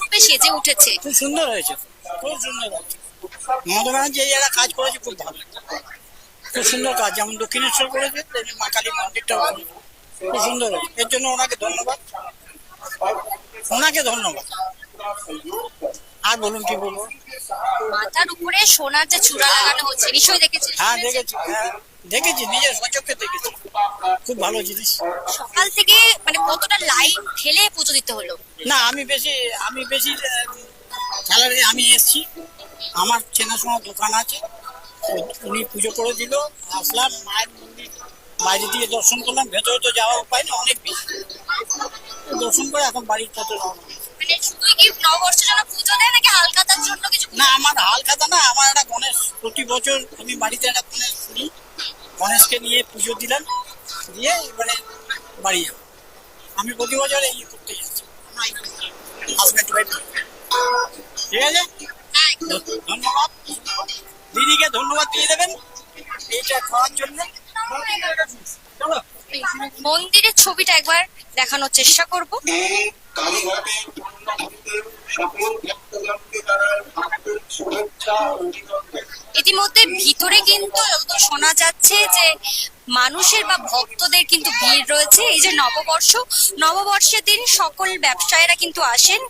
রূপে সেজে উঠেছে। খুব সুন্দর হয়েছে। খুব সুন্দর মমতা ব্যানার্জি এই কাজ করেছে, খুব ভালো। খুব সুন্দর কাজ। যেমন দক্ষিণেশ্বর করেছে মা কালী মন্দিরটাও খুব সুন্দর হয়েছে। এর জন্য ওনাকে ধন্যবাদ। ওনাকে ধন্যবাদ। আর বলুন কি বলব মাথার উপরে সোনার যে চূড়া লাগানো হচ্ছে নিশ্চয়ই হ্যাঁ দেখেছি হ্যাঁ দেখেছি নিজের সচক্ষে দেখেছি। খুব ভালো জিনিস। সকাল থেকে মানে কতটা লাইন ঠেলে পুজো দিতে হলো? না আমি বেশি আমি বেশি স্যালারি আমি এসছি। আমার চেনাশোনা দোকান আছে। উনি পুজো করে দিল আসলাম মায়ের মন্দির বাইরে দিয়ে দর্শন করলাম। ভেতরে তো যাওয়ার উপায় না অনেক বেশি। দর্শন করে এখন বাড়ির পথে রওনা শুধুই কি নববর্ষের জন্য পুজো দেয় নাকি হালখাতার জন্য কিছু না আমার না আমার একটা গণেশ প্রতি বছর আমি বাড়িতে একটা গণেশ শুনি গণেশকে নিয়ে পুজো দিলাম দিয়ে এবারে বাড়ি যাব। আমি প্রতি বছর এই করতে যাচ্ছি। হাজব্যান্ড ওয়াইফ ঠিক আছে? হ্যাঁ, ধন্যবাদ। দিদিকে ধন্যবাদ দিয়ে দেবেন এইটা খাওয়ার জন্য। মন্দিরের ছবিটা একবার দেখানোর চেষ্টা করব। ইতিমধ্যে ভিতরে কিন্তু শোনা যাচ্ছে যে মানুষের বা ভক্তদের কিন্তু ভিড় রয়েছে। এই যে নববর্ষ, নববর্ষের দিন সকল ব্যবসায়ীরা কিন্তু আসেন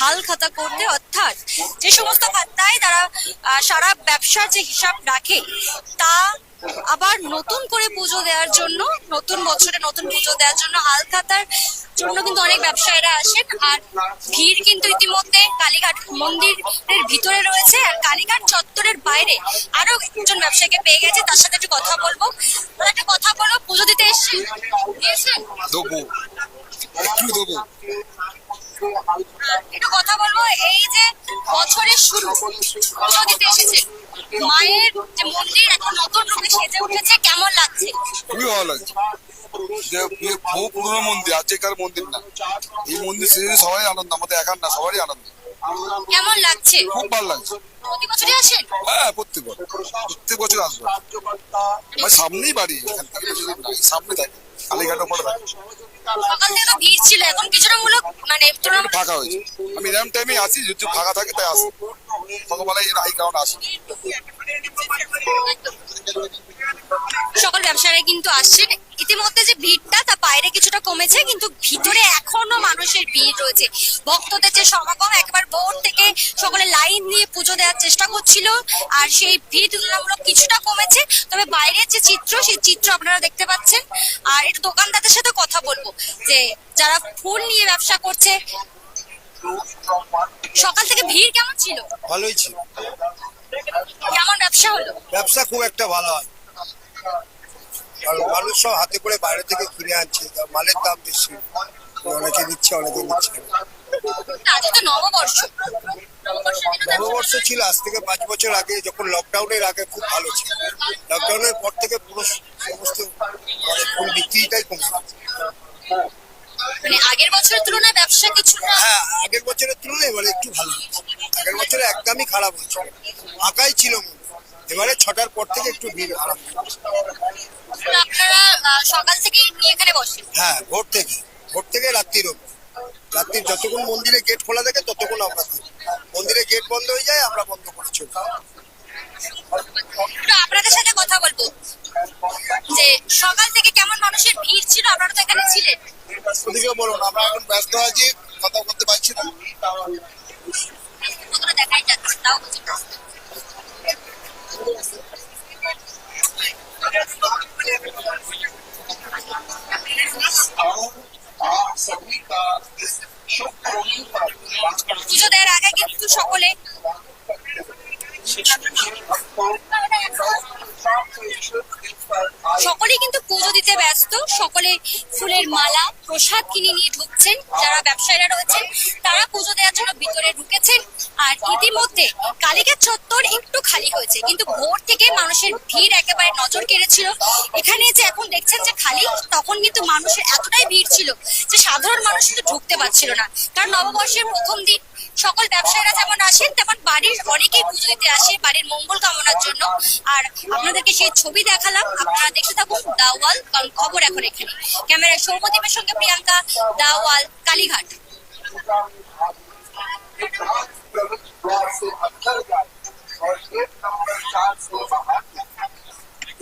হাল খাতা করতে। অর্থাৎ যে সমস্ত খাতায় তারা সারা ব্যবসার যে হিসাব রাখে, তা আবার নতুন করে পুজো দেওয়ার জন্য নতুন বছরে নতুন পুজো দেওয়ার জন্য হাল খাতার জন্য কিন্তু অনেক ব্যবসায়ীরা আসেন। আর ভিড় কিন্তু ইতিমধ্যে কালীঘাট মন্দিরের ভিতরে রয়েছে। আর কালীঘাট চত্বরের বাইরে আরও একজন ব্যবসায়ীকে পেয়ে গেছে। তার সাথে একটু কথা বলব। একটা কথা বলব পুজো দিতে এসেছেন? দেবো। একটু কথা বলব শুরু। পুজো দিতে এসেছেন মায়ের যে মন্দির এখন নতুন রূপে সেজে উঠেছে কেমন লাগছে? খুবই ভালো লাগছে। বহু পুরনো মন্দির আজকেকার মন্দির না। এই মন্দির সেজে সবাই আনন্দ আমাদের একার না সবারই আনন্দ। কেমন লাগছে? খুব ভালো লাগছে। প্রতি বছরই আসেন হ্যাঁ প্রত্যেক বছর। প্রত্যেক বছর আসব। সামনেই বাড়ি সামনে থাকে। কালীঘাটের উপরে সকাল থেকে তো ভিড় ছিল এখন কিছুটা মূলক মানে ফাঁকা হয়েছে। আমি এরম টাইমে আসি যদি ফাঁকা থাকে তাই আসি। সকালবেলায় এর আই কারণে আসি। সকল ব্যবসায়ীরা কিন্তু আসছেন ইতিমধ্যে যে ভিড়টা তা বাইরে কিছুটা কমেছে কিন্তু ভিতরে এখনও মানুষের ভিড় রয়েছে। ভক্তদের যে সমাগম একবার ভোর থেকে সকলে লাইন দিয়ে পুজো দেওয়ার চেষ্টা করছিল আর সেই ভিড় তুলনামূলক কিছুটা কমেছে। তবে বাইরের যে চিত্র সেই চিত্র আপনারা দেখতে পাচ্ছেন। আর একটু দোকানদারদের সাথে কথা বলব যে যারা ফুল নিয়ে ব্যবসা করছে সকাল থেকে ভিড় কেমন ছিল? ভালোই ছিল। কেমন ব্যবসা হলো? ব্যবসা খুব একটা ভালো হয়। মানুষ সব হাতে করে বাইরে থেকে কিনে আনছে মালের দাম বেশি অনেকে নিচ্ছে অনেকে। আজ নববর্ষ নববর্ষ ছিল আজ থেকে পাঁচ বছর আগে যখন লকডাউনের আগে খুব ভালো ছিল লকডাউনের পর থেকে পুরো সমস্ত মানে ফুল বিক্রিটাই কমে গেছে। মানে আগের বছরের তুলনায় ব্যবসা কিছুটা হ্যাঁ আগের বছরের তুলনায় এবারে একটু ভালো আগের বছরে একদমই খারাপ হয়েছিল ফাঁকাই ছিল মনে। এবারে ছটার পর থেকে একটু ভিড় আরম্ভ আপনারা সকাল থেকে এখানে বসেন? হ্যাঁ ভোর থেকে। ভোর থেকে রাত্রির অবধি। রাত্রির যতক্ষণ মন্দিরে গেট খোলা থাকে ততক্ষণ আমরা থাকি। মন্দিরে গেট বন্ধ হয়ে যায় আমরা বন্ধ করে চলি আপনাদের সাথে কথা বলব। যে সকাল থেকে কেমন মানুষের ভিড় ছিল? আপনারা তো এখানে ছিলেন। ওদিকে বলুন আমরা এখন ব্যস্ত আছি কথা বলতে পারছি না। দেখাই যাচ্ছে তাও পুজো দেওয়ার আগে কিন্তু সকলে সকলেই কিন্তু পুজো দিতে ব্যস্ত। সকলে ফুলের মালা, প্রসাদ কিনে নিয়ে ঢুকছেন। যারা ব্যবসায়ীরা রয়েছেন, তারা পুজো দেওয়ার জন্য ভিতরে ঢুকেছেন। আর ইতিমধ্যে কালীঘাট চত্বর একটু খালি হয়েছে। কিন্তু ভোর থেকে মানুষের ভিড় একেবারে নজর কেড়েছিল এখানে যে এখন দেখছেন যে খালি তখন কিন্তু মানুষের এতটাই ভিড় ছিল যে সাধারণ মানুষ কিন্তু ঢুকতে পারছিল না কারণ নববর্ষের প্রথম দিন সকল ব্যবসায়ীরা যেমন আসেন তেমন বাড়ির অনেকেই পুজো দিতে আসে বাড়ির মঙ্গল কামনার জন্য আর আপনাদেরকে সেই ছবি দেখালাম আপনারা দেখতে থাকুন দাওয়াল কারণ খবর এখন এখানে ক্যামেরায় সৌমদীপের সঙ্গে প্রিয়াঙ্কা দাওয়াল কালীঘাট पूजा में भाग लें। एक हाथ प्रवेश द्वार से अंदर जाए और एक नंबर चार से बाहर